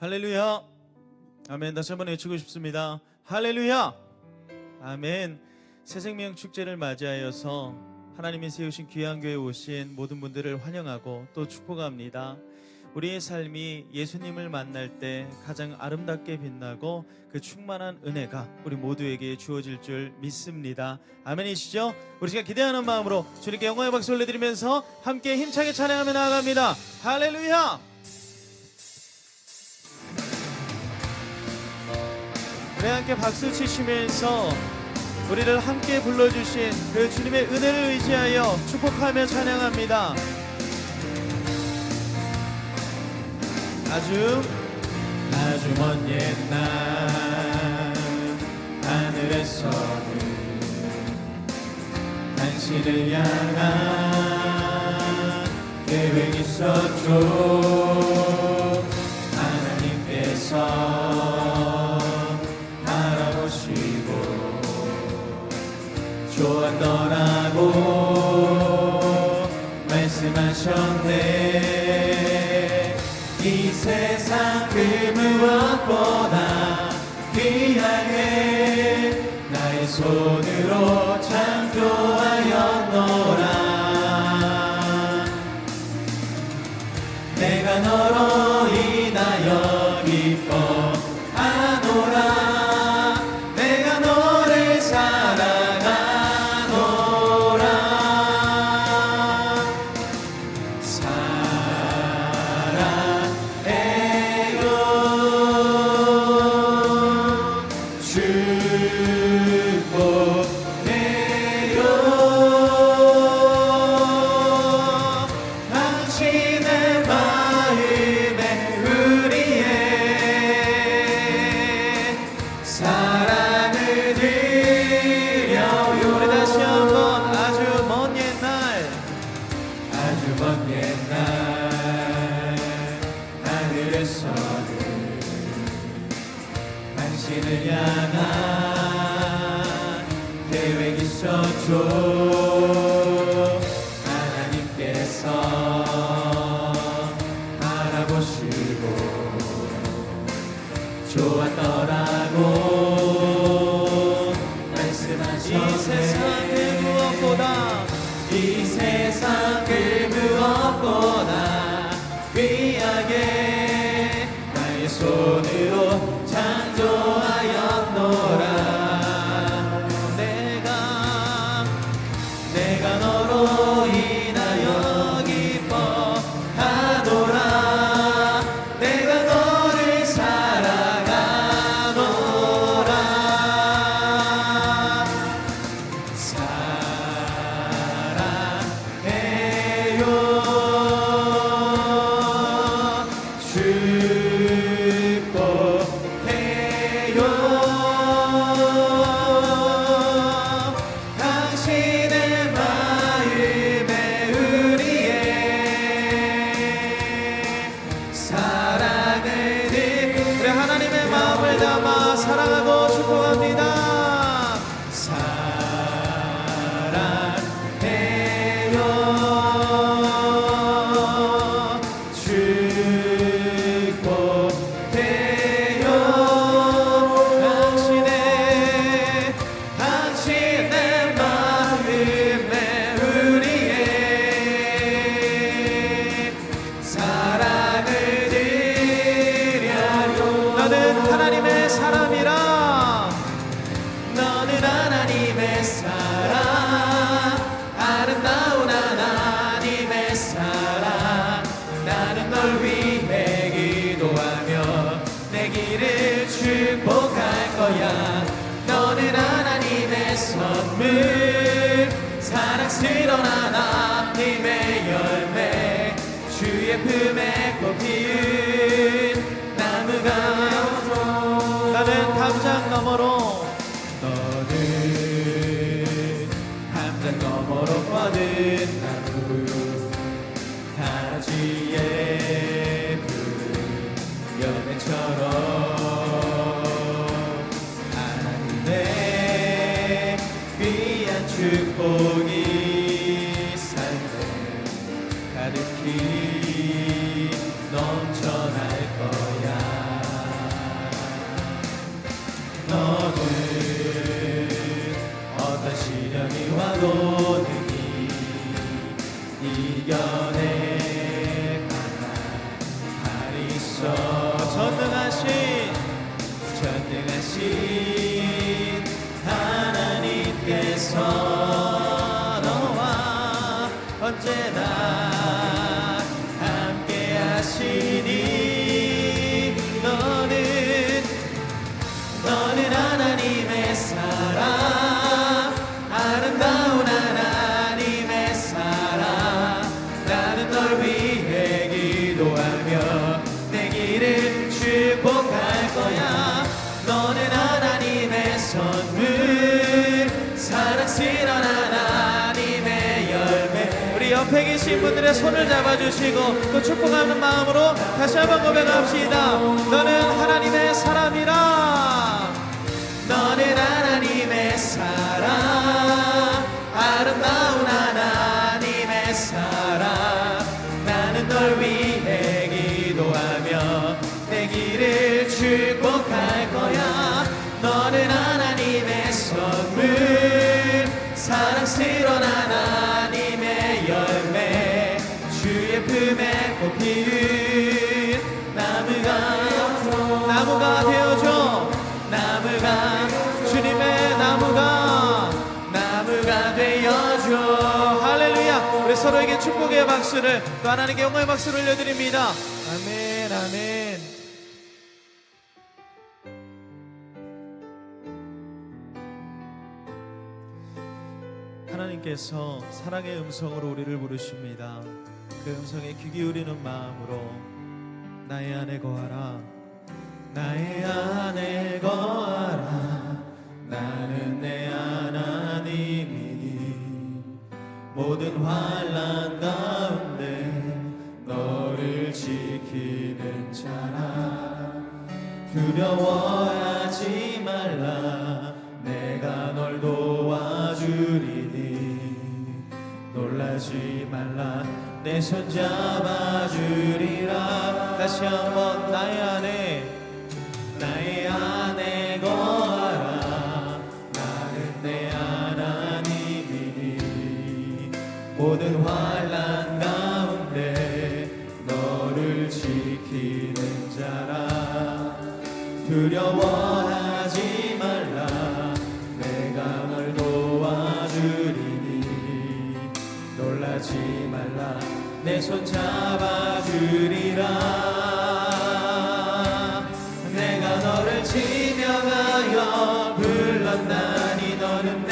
할렐루야. 아멘. 다시 한번 외치고 싶습니다. 할렐루야. 아멘. 새 생명 축제를 맞이하여서 하나님이 세우신 귀한 교회에 오신 모든 분들을 환영하고 또 축복합니다. 우리의 삶이 예수님을 만날 때 가장 아름답게 빛나고 그 충만한 은혜가 우리 모두에게 주어질 줄 믿습니다. 아멘이시죠? 우리 시간 기대하는 마음으로 주님께 영광의 박수 올려드리면서 함께 힘차게 찬양하며 나아갑니다. 할렐루야! 우리 함께 박수 치시면서 우리를 함께 불러주신 그 주님의 은혜를 의지하여 축복하며 찬양합니다. 아주 아주 먼 옛날 하늘에서는 당신을 향한 계획 있었죠 세상 그 무엇보다 귀하게 나의 손으로 창조하였노라. 내가 너로 말씀하셨네 이세 선물. 사랑스러운 하나님의 열매. 주의 품에 꽃피운 축복이 삶에 가득히 선물. 사랑스러운 하나님의 열매. 우리 옆에 계신 분들의 손을 잡아주시고 또 축복하는 마음으로 다시 한번 고백합시다. 너는 하나님의 사람이라. 너는 하나님의 사랑 아름다운 꽃 피운 나무가 나무가 되어줘. 나무가 주님의 나무가 나무가 되어줘. 할렐루야. 우리 서로에게 축복의 박수를 또 하나님께 영광의 박수를 올려드립니다. 아멘 아멘. 하나님께서 사랑의 음성으로 우리를 부르십니다 그 음성에 귀 기울이는 마음으로 나의 안에 거하라. 나의 안에 거하라. 나는 내 하나님이니. 모든 환란 가운데 너를 지키는 자라. 두려워하 내 손 잡아주리라. 다시 한번 나의 안에 나의 안에 거하라. 나는 내 하나님이니. 모든 환란 가운데 너를 지키는 자라. 두려워하지 말라. 내가 널 도와주리니. 놀라지 말라 내 손 잡아주리라. 내가 너를 지명하여 불렀나니 너는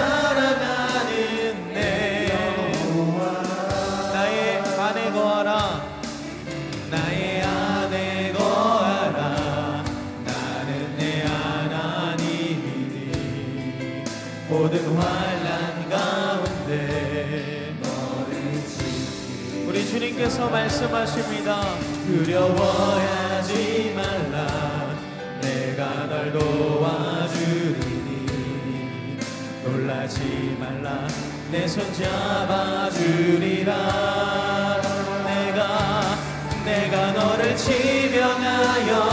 사랑하는 내 여호와 나의 안에 거하라. 나의 안에 거하라. 나는 내 하나님이니. 모든 환란 가운데 너를 지키 우리 주님께서 말씀하십니다. 두려워하지 말라. 내가 널 도와주리니 놀라지 말라. 내 손 잡아주리라. 내가 내가 너를 지명하여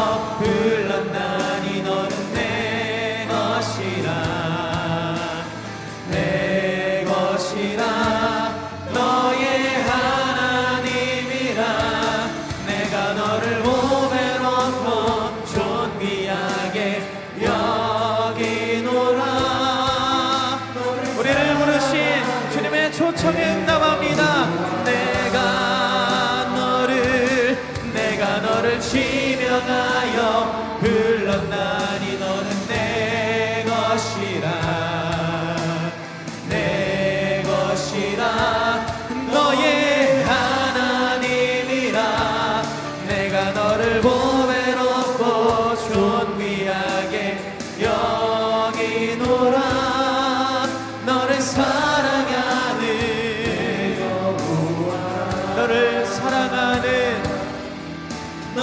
주님